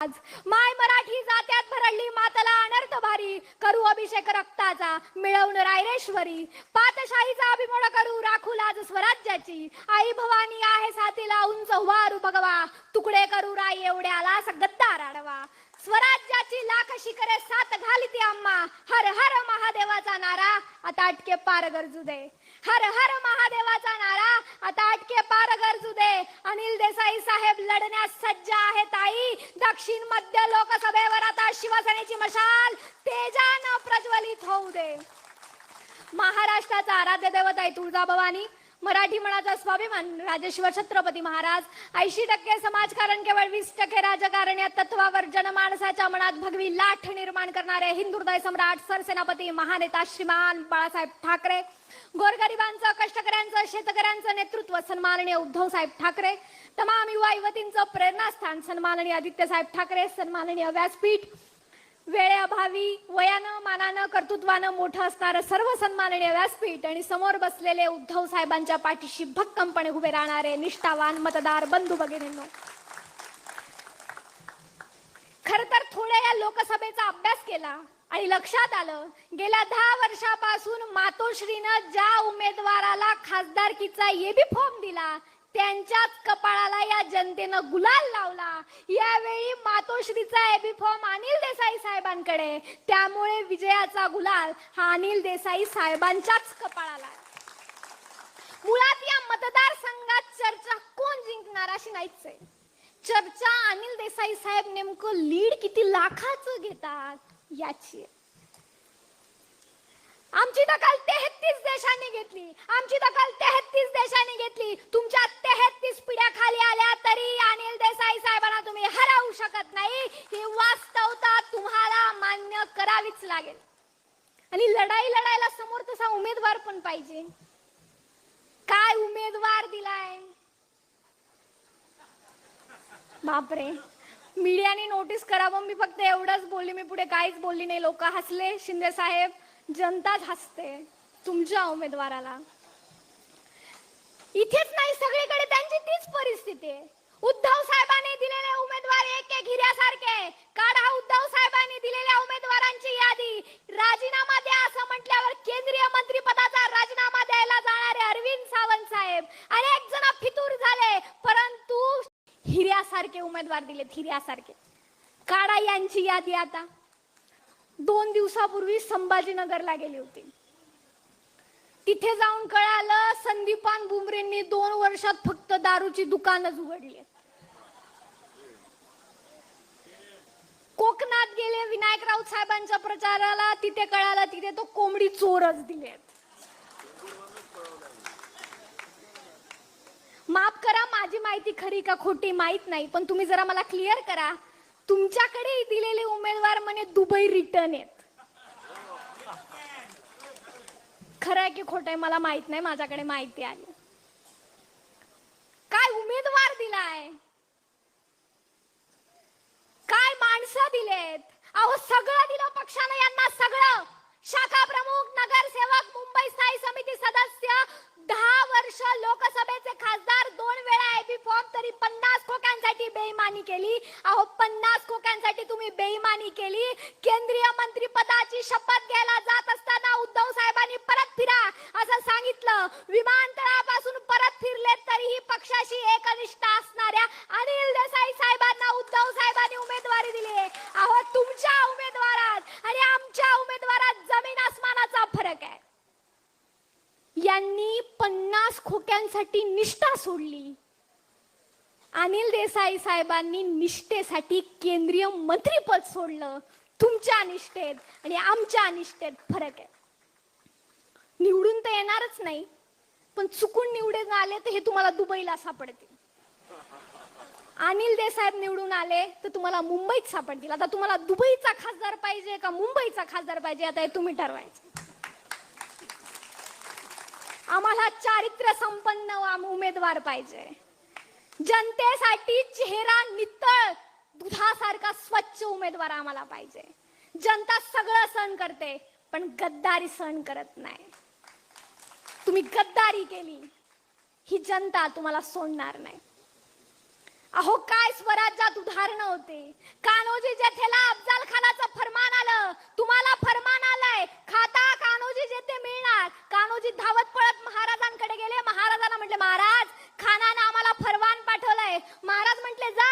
आज माय मराठी जात्यात भरडली मातला अनर्थ भारी. करू अभिषेक रक्ताचा मिळवून रायरेश्वरी. पातशाहीचा अभिमोड करू राखू लाज स्वराज्याची. आई भवानी आहे साथीला उंच वारू भगवा तुकडे करू राई एवढ्याला गद्दार आडवा स्वराज्याची लाख शिखरे सात घाली ती आम्हा हर हर महादेवाचा नारा. आता अटके पार गरजू दे. हर हर महादेवाचा नारा. आता अटके पार गरजू दे. अनिल देसाई साहेब लढण्यास सज्ज आहेत आई दक्षिण मध्य लोकसभेवर आता शिवसेनेची मशाल तेजानं प्रज्वलित होऊ दे. महाराष्ट्राचा आराध्य दैवत आहे तुळजाभवानी. मराठी मनाचा स्वाभिमान राजेश्वर छत्रपती महाराज. ऐंशी टक्के समाजकारण केवळ वीस टक्के राजकारण या तत्वावर जनमानसाच्या मनात भगवी लाट निर्माण करणारे हिंदुदय सम्राट सरसेनापती महानेता श्रीमान बाळासाहेब ठाकरे. गोरगरिबांचं कष्टकऱ्यांचं शेतकऱ्यांचं नेतृत्व सन्माननीय उद्धव साहेब ठाकरे. तमाम युवा युवतींचं प्रेरणास्थान सन्माननीय आदित्य साहेब ठाकरे सन्माननीय व्यासपीठ. वेळेअभावी वयानं मानानं कर्तृत्वानं मोठं असणारं सर्व सन्माननीय व्यासपीठ आणि समोर बसलेले उद्धव साहेबांच्या पाठीशी भक्कमपणे उभे राहणारे निष्ठावान मतदार बंधू भगिनींनो. खर तर थोड्या या लोकसभेचा अभ्यास केला आणि लक्षात आलं गेल्या दहा वर्षापासून मातोश्रीनं ज्या उमेदवाराला खासदारकीचा येबी फॉर्म दिला त्यांच्याच कपाळाला या जनतेनं गुलाल लावला. यावेळी मातोश्रीचा एबी फॉर्म अनिल देसाई साहेबांकडे. त्यामुळे विजयाचा गुलाल हा अनिल देसाई साहेबांच्याच कपाळाला मुळात या मतदारसंघात चर्चा कोण जिंकणार अशी नाहीच आहे. चर्चा अनिल देसाई साहेब नेमकं लीड किती लाखाचं घेतात याची आहे. आमची दखल तेहतीस देशांनी घेतली. आमची दखल तेहतीस देशांनी घेतली. तुमच्या तेहतीस पिढ्या खाली आल्या तरी अनिल देसाई साहेबांना तुम्ही हरवू शकत नाही. ही वास्तवता तुम्हाला मान्य करावीच लागेल. आणि लढाई लढायला समोर तसा उमेदवार पण पाहिजे. काय उमेदवार दिलाय? बापरे. मीडियाने नोटीस करावं मी फक्त एवढंच बोलली मी पुढे काहीच बोलली नाही. लोक हसले शिंदे साहेब. जनताच हसते तुमच्या उमेदवाराला. इथेच नाही सगळीकडे त्यांची तीच परिस्थिती आहे. उद्धव साहेबांनी दिलेले उमेदवार एक एक हिऱ्यासारखे काढा उद्धव साहेबांनी दिलेल्या उमेदवारांची यादी. राजीनामा द्या असं म्हटल्यावर केंद्रीय मंत्री पदाचा राजीनामा द्यायला जाणारे अरविंद सावंत साहेब. अनेक जण फितूर झाले परंतु हिऱ्यासारखे उमेदवार दिलेत हिऱ्यासारखे. काढा यांची यादी आता. दोन दिवसापूर्वी संभाजीनगरला गेली होती. तिथे जाऊन कळालं संदीपान बुमरेंनी दोन वर्षात फक्त दारूची दुकानच उघडली. कोकणात गेले विनायक राऊत साहेबांच्या प्रचाराला तिथे कळालं तिथे तो कोंबडी चोरच दिले. माफ करा माझी माहिती खरी का खोटी माहीत नाही पण तुम्ही जरा मला क्लिअर करा. तुमच्याकडे दिलेले उमेदवार म्हणे दुबई रिटर्न आहेत. खरं आहे की खोटं आहे मला माहीत नाही माझ्याकडे माहिती आली काय उमेदवार दिलाय काय माणसं दिलेत अहो सगळं दिलं पक्षानं यांना सगळं शाखा प्रमुख नगरसेवक मुंबई स्थायी समिती सदस्य दहा वर्ष लोकसभेचे खासदार दोन वेळा एबी फॉर्म तरी पन्नास खोक्यांसाठी बेईमानी केली अहो पन्नास खोक्यांसाठी तुम्ही बेईमानी केली. केंद्रीय मंत्री पदाची शपथ घ्यायला जात असताना उद्धव साहेबांनी परत फिरा असं सांगितलं. विमानतळापासून परत फिरले तरीही पक्षाशी एकनिष्ठ असणाऱ्या अनिल देसाई साहेबांना उद्धव साहेबांनी उमेदवारी दिली अहो तुमच्या उमेदवारात आणि आमच्या उमेदवारात जमीन आसमानाचा फरक आहे. यांनी पन्नास खोक्यांसाठी निष्ठा सोडली. अनिल देसाई साहेबांनी निष्ठेसाठी केंद्रीय मंत्रीपद सोडलं. तुमच्या निष्ठेत आणि आमच्या निष्ठेत फरक आहे. निवडून तर येणारच नाही पण चुकून निवडून आले तर हे तुम्हाला दुबईला सापडतील. अनिल देसाहेब निवडून आले तर तुम्हाला मुंबईत सापडतील. आता तुम्हाला दुबईचा खासदार पाहिजे का मुंबईचा खासदार पाहिजे? आता हे तुम्ही ठरवायचं. आम्हाला चारित्र्य संपन्न उमेदवार पाहिजे. जनतेसाठी चेहरा नितळ दुधासारखा स्वच्छ उमेदवार आम्हाला पाहिजे. जनता सगळं सहन करते पण गद्दारी सहन करत नाही. तुम्ही गद्दारी केली ही जनता तुम्हाला सोडणार नाही. अहो काय स्वराज्यात उदाहरणं होते? कान्होजी जेथेला अफजाल खानाचं फरमान आलं तुम्हाला फर